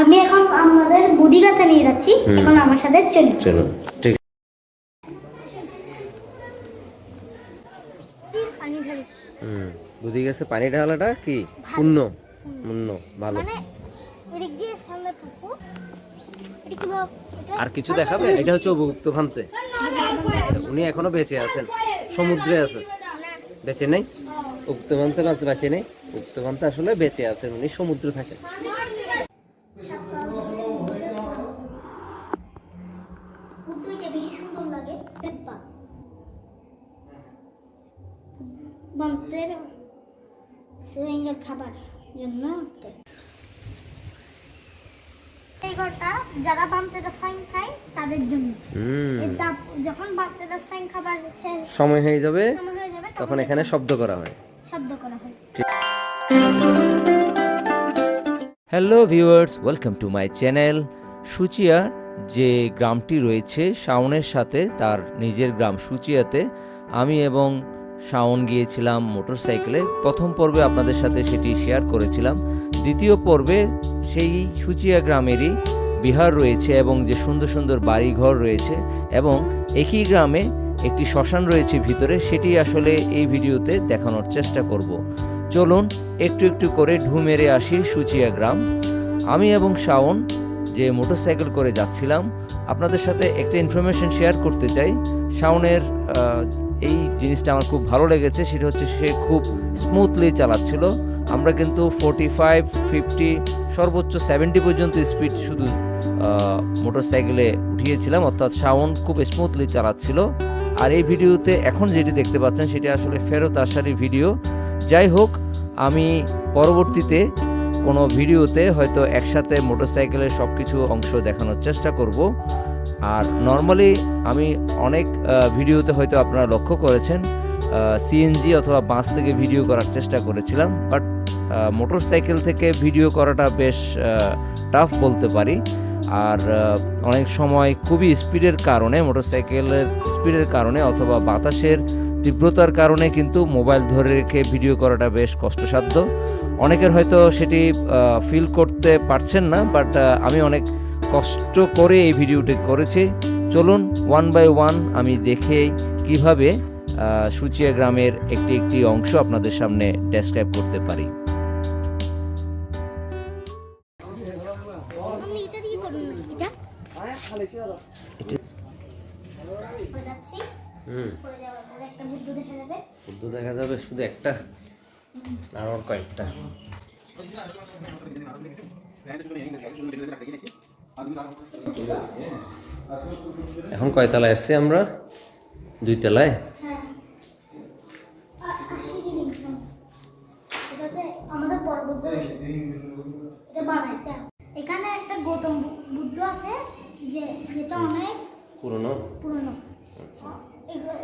আমি এখন আমাদের বুদিগাছা নিয়ে যাচ্ছি। এখন আমার সাথে চলুন। চলো ঠিক। হুম গেছে পানি ঢালাটা কি? পূর্ণ পূর্ণ ভালো। মানে আর কিছু দেখাবে? এটা হচ্ছে অবগুপ্ত ভান্তে। উনি এখনও বেঁচে আছেন সমুদ্রে আছে। বেঁচে নেই? উক্ত ভান্তে বাঁচে বেঁচে নেই? উক্ত ভান্তে আসলে বেঁচে আছেন উনি সমুদ্রে থাকেন উদ্ভিদটা বেশি সুন্দর লাগে দেখবা বান্তের সিলিন্ডার খাবার জন্য এটা। এই ঘরটা যারা বান্তের সাইন খায় তাদের জন্য। যখন বান্তের সাইন খাবার সময় হয়ে যাবে সময় হয়ে যাবে তখন এখানে শব্দ করা হয়। শব্দ করা হয়। Hello viewers welcome to my channel Suchia যে গ্রামটি রয়েছে শাওনের সাথে তার নিজের গ্রাম সুচিয়াতে আমি এবং শাওন গিয়েছিলাম মোটরসাইকেলে। প্রথম পর্বে আপনাদের সাথে সেটি শেয়ার করেছিলাম। দ্বিতীয় পর্বে সেই সুচিয়া গ্রামেরই বিহার রয়েছে এবং যে সুন্দর সুন্দর বাড়িঘর রয়েছে এবং একই গ্রামে একটি শ্মশান রয়েছে ভিতরে, সেটি আসলে এই ভিডিওতে দেখানোর চেষ্টা করব। চলুন একটু একটু করে ঢু মেরে আসি সুচিয়া গ্রাম। আমি এবং শাওন যে মোটরসাইকেল করে যাচ্ছিলাম, আপনাদের সাথে একটা ইনফরমেশন শেয়ার করতে চাই। শাওনের এই জিনিসটা আমার খুব ভালো লেগেছে, সেটা হচ্ছে সে খুব স্মুথলি চালাচ্ছিল। আমরা কিন্তু ফোর্টি ফাইভ ফিফটি সর্বোচ্চ সেভেন্টি পর্যন্ত স্পিড শুধু মোটরসাইকেলে উঠিয়েছিলাম, অর্থাৎ শাওন খুব স্মুথলি চালাচ্ছিল। আর এই ভিডিওতে এখন যেটি দেখতে পাচ্ছেন, সেটি আসলে ফেরত আসারই ভিডিও যাই হোক, আমি পরবর্তীতে কোনো ভিডিওতে হয়তো একসাথে মোটরসাইকেলের সব কিছু অংশ দেখানোর চেষ্টা করব। আর নর্মালি আমি অনেক ভিডিওতে হয়তো আপনারা লক্ষ্য করেছেন সিএনজি অথবা বাস থেকে ভিডিও করার চেষ্টা করেছিলাম বাট মোটরসাইকেল থেকে ভিডিও করাটা বেশ টাফ বলতে পারি। আর অনেক সময় খুবই স্পিডের কারণে, মোটরসাইকেলের স্পিডের কারণে অথবা বাতাসের তীব্রতার কারণে কিন্তু মোবাইল ধরে রেখে ভিডিও করাটা বেশ কষ্টসাধ্য। অনেকের হয়তো সেটি ফিল করতে পারছেন না বাট আমি অনেক কষ্ট করে এই ভিডিওটি করেছি। চলুন ওয়ান বাই ওয়ান আমি দেখে কীভাবে সুচিয়া গ্রামের একটি একটি অংশ আপনাদের সামনে ডেসক্রাইব করতে পারি। হুম। করে যাওয়ার পরে একটা বুদ্ধ দেখা যাবে। বুদ্ধ দেখা যাবে শুধু একটা? আর ওর কয়েকটা? এখন কয় তলায় আসছি আমরা? দুই তলায়? পুরনো? পুরনো। আচ্ছা।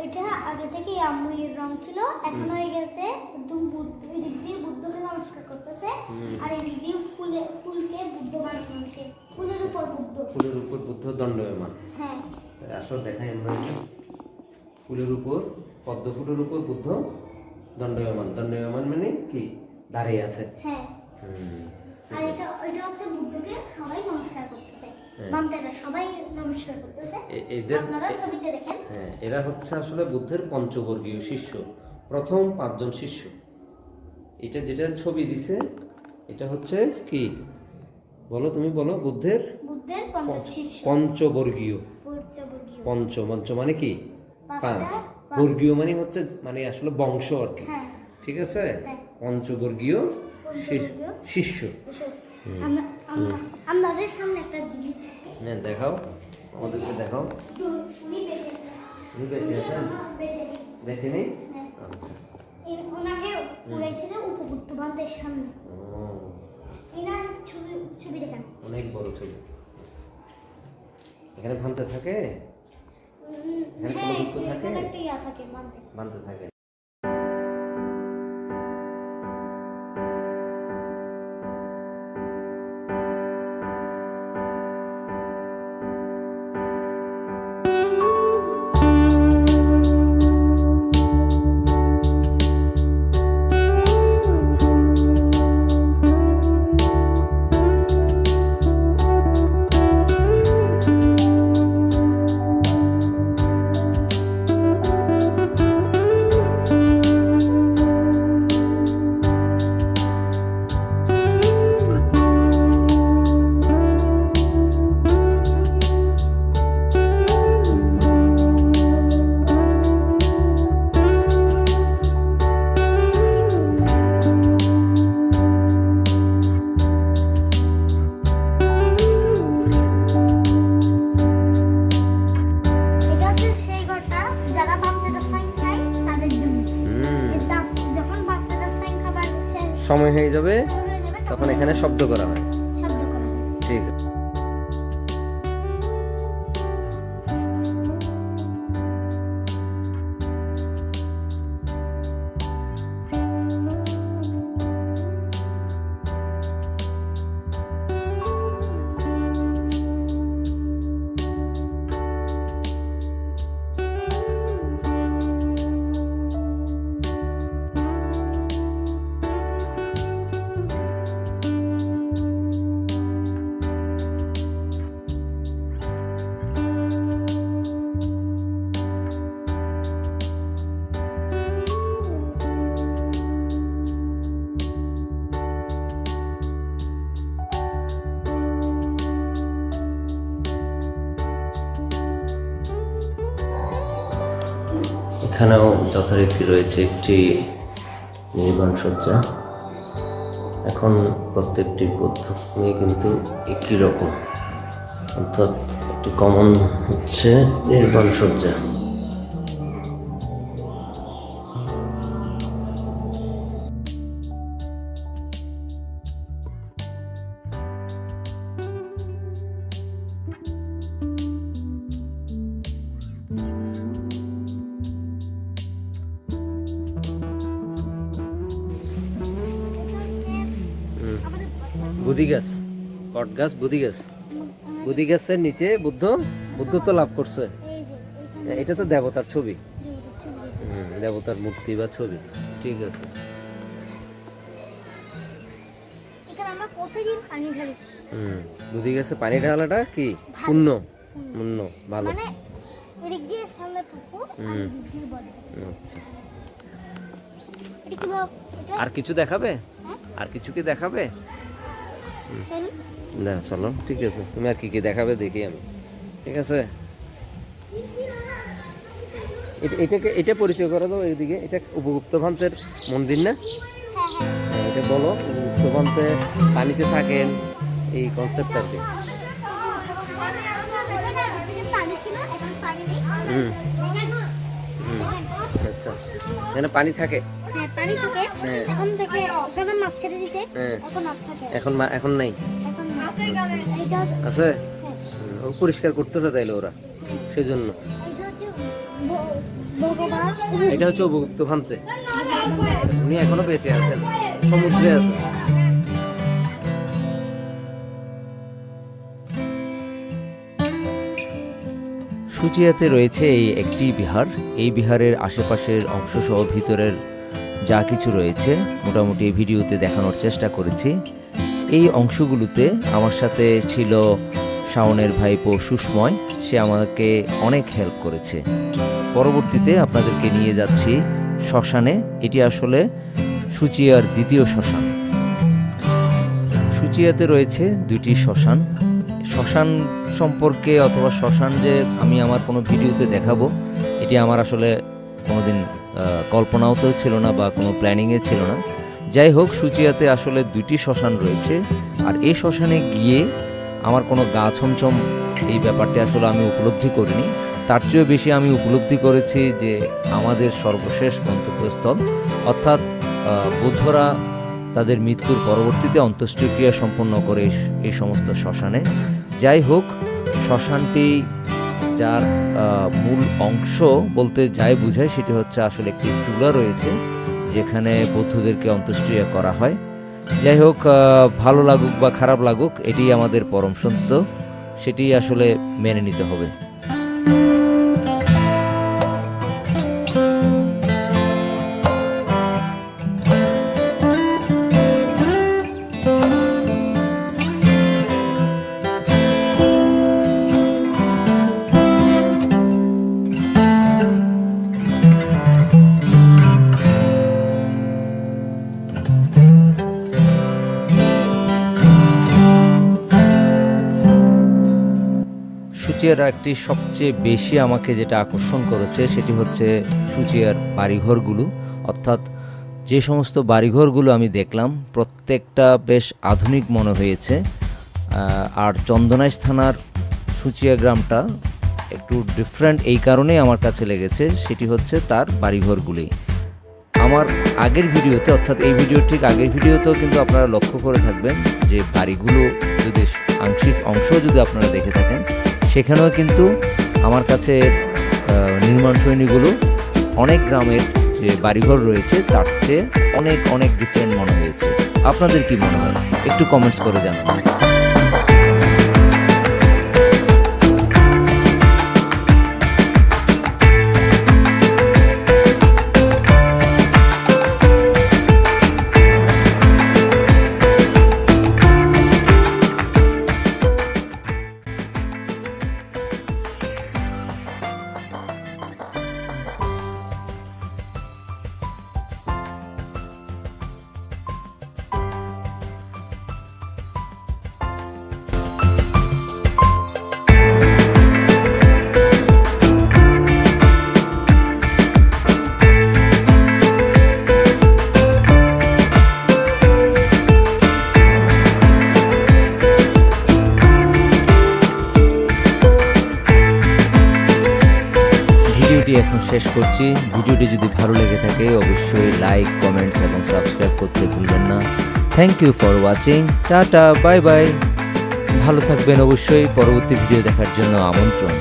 এটা আগে থেকে আমুইয়ের রং ছিল এখন হয়ে গেছে একদম বুদ্ধ এদিক দিয়ে বুদ্ধকে নমস্কার করতেছে আর এদিক দিয়ে ফুলে ফুলকে বুদ্ধ বানানো ফুলের উপর বুদ্ধ। ফুলের উপর বুদ্ধ দণ্ডয়মান। হ্যাঁ। আসো দেখাই আমরা। ফুলের উপর পদ্ম ফুলের উপর বুদ্ধ দণ্ডয়মান। দণ্ডয়মান মানে কি? দাঁড়িয়ে আছে। হ্যাঁ। আর এটা এটা হচ্ছে বুদ্ধকে সবাই নমস্কার। বান্তেরা সবাই নমস্কার করতেছে। এ- এদের আপনারা ছবিতে দেখেন। হ্যাঁ এরা হচ্ছে আসলে বুদ্ধের পঞ্চবর্গীয় শিষ্য প্রথম পাঁচজন শিষ্য। এটা যেটা ছবি দিছে এটা হচ্ছে কি? বলো তুমি বলো বুদ্ধের বুদ্ধের পঞ্চবর্গীয়। পঞ্চবর্গীয়। পঞ্চ মানে কি? পাঁচ। বর্গীয় মানে হচ্ছে মানে আসলে বংশ আর কি। হ্যাঁ। ঠিক আছে? হ্যাঁ। পঞ্চবর্গীয়। শিষ্য। আপনাদের সামনে একটা জিনিস হ্যাঁ দেখাও। আমাদেরকে দেখাও। উনি বেঁচে। উনি বেঁচে আছেন? বেঁচে নেই। হ্যাঁ। আচ্ছা। ওনাকে উড়াইছিল সামনে। এনার ছবি ছবি দেখেন। অনেক বড় ছবি। এখানে ভান্তে থাকে? এখানে কোনো হ্যাঁ থাকে? এখানে থাকে? বান্তে থাকে। শব্দ করা হয়। এখানেও যথারীতি রয়েছে একটি নির্মাণ সজ্জা। এখন প্রত্যেকটি পদ্ধতি কিন্তু একই রকম। অর্থাৎ একটি কমন হচ্ছে নির্মাণ সজ্জা। বুধি গাছ। বট গাছ বুধি গাছ। বুধি গাছের নিচে বুদ্ধ বুদ্ধত্ব লাভ করছে। এটা তো দেবতার ছবি। দেবতার। মূর্তি বা ছবি। ঠিক আছে। হুম বুধি গাছে পানি ঢালাটা কি? পুণ্য। পুণ্য ভালো। মানে আর। আচ্ছা। আর কিছু দেখাবে? হ্যাঁ? আর কিছু কি দেখাবে? না চলো ঠিক আছে। তুমি আর কি কি দেখাবে দেখি আমি। ঠিক আছে? এটা- এটাকে এটা পরিচয় করে দাও এইদিকে। এটা উপগুপ্ত ভান্তের মন্দির না? হ্যাঁ হ্যাঁ। হ্যাঁ, এটা বলো উপগুপ্ত ভান্তে পানিতে থাকেন এই কনসেপ্ট আর কি। আচ্ছা। পানি থাকে। হ্যাঁ মাছ ছেড়ে দিতে হ্যাঁ। এখন এখন মা- এখন নাই? আছে হ্যাঁ। ও পরিষ্কার করতেছে তাইলে ওরা সেজন্য। এটা হচ্ছে উপগুপ্ত ভান্তে। উনি এখনও বেঁচে আছেন সমুদ্রে আছেন সুচিয়াতে রয়েছে এই একটি বিহার। এই বিহারের আশেপাশের অংশ সহ ভিতরের যা কিছু রয়েছে, মোটামুটি ভিডিওতে দেখানোর চেষ্টা করেছি। এই অংশগুলোতে আমার সাথে ছিল শাওনের ভাইপো সুস্ময় সে আমাকে অনেক হেল্প করেছে। পরবর্তীতে আপনাদেরকে নিয়ে যাচ্ছি শ্মশানে, এটি আসলে সুচিয়ার দ্বিতীয় শ্মশান। সুচিয়াতে রয়েছে দুইটি শ্মশান। শ্মশান সম্পর্কে অথবা শ্মশান যে আমি আমার কোনো ভিডিওতে দেখাবো, এটি আমার আসলে কোনোদিন আহ, কল্পনাতেও ছিল না বা কোনো প্ল্যানিংয়ে ছিল না। যাই হোক সুচিয়াতে আসলে দুইটি শ্মশান রয়েছে। আর এই শ্মশানে গিয়ে আমার কোনো গা ছমছম এই ব্যাপারটি আসলে আমি উপলব্ধি করিনি। তার চেয়েও বেশি আমি উপলব্ধি করেছি যে আমাদের সর্বশেষ গন্তব্যস্থল অর্থাৎ বৌদ্ধরা তাদের মৃত্যুর পরবর্তীতে অন্ত্যেষ্টিক্রিয়া সম্পন্ন করে এই সমস্ত শ্মশানে। যাই হোক শ্মশানটি যার মূল অংশ বলতে যাই বুঝায় সেটি হচ্ছে আসলে একটি চূড়া রয়েছে যেখানে বৌদ্ধদেরকে অন্ত্যেষ্টিক্রিয়া করা হয়। যাই হোক ভালো লাগুক বা খারাপ লাগুক এটি আমাদের পরম সত্য। সেটি আসলে মেনে নিতে হবে। সুচিয়ার একটি সবচেয়ে বেশি আমাকে যেটা আকর্ষণ করেছে সেটি হচ্ছে সুচিয়ার বাড়িঘরগুলো। অর্থাৎ যে সমস্ত বাড়িঘরগুলো আমি দেখলাম, প্রত্যেকটা বেশ আধুনিক মনে হয়েছে। আর চন্দনাইশ থানার সুচিয়া গ্রামটা একটু ডিফারেন্ট এই কারণেই আমার কাছে লেগেছে, সেটি হচ্ছে তার বাড়িঘরগুলি। আমার আগের ভিডিওতে, অর্থাৎ এই ভিডিওর ঠিক আগের ভিডিওতেও কিন্তু আপনারা লক্ষ্য করে থাকবেন যে বাড়িগুলো যদি আংশিক অংশ যদি আপনারা দেখে থাকেন সেখানেও কিন্তু আমার কাছে নির্মাণ শৈলীগুলো অনেক গ্রামের যে বাড়িঘর রয়েছে, তার চেয়ে অনেক অনেক ডিফারেন্ট মনে হয়েছে। আপনাদের কি মনে হয়? একটু কমেন্টস করে জানান। শেষ করছি। ভিডিওটি যদি ভালো লেগে থাকে, অবশ্যই লাইক কমেন্টস এবং সাবস্ক্রাইব করতে ভুলবেন না। Thank you for watching tata bye bye ভালো থাকবেন অবশ্যই। পরবর্তী ভিডিও দেখার জন্য আমন্ত্রণ।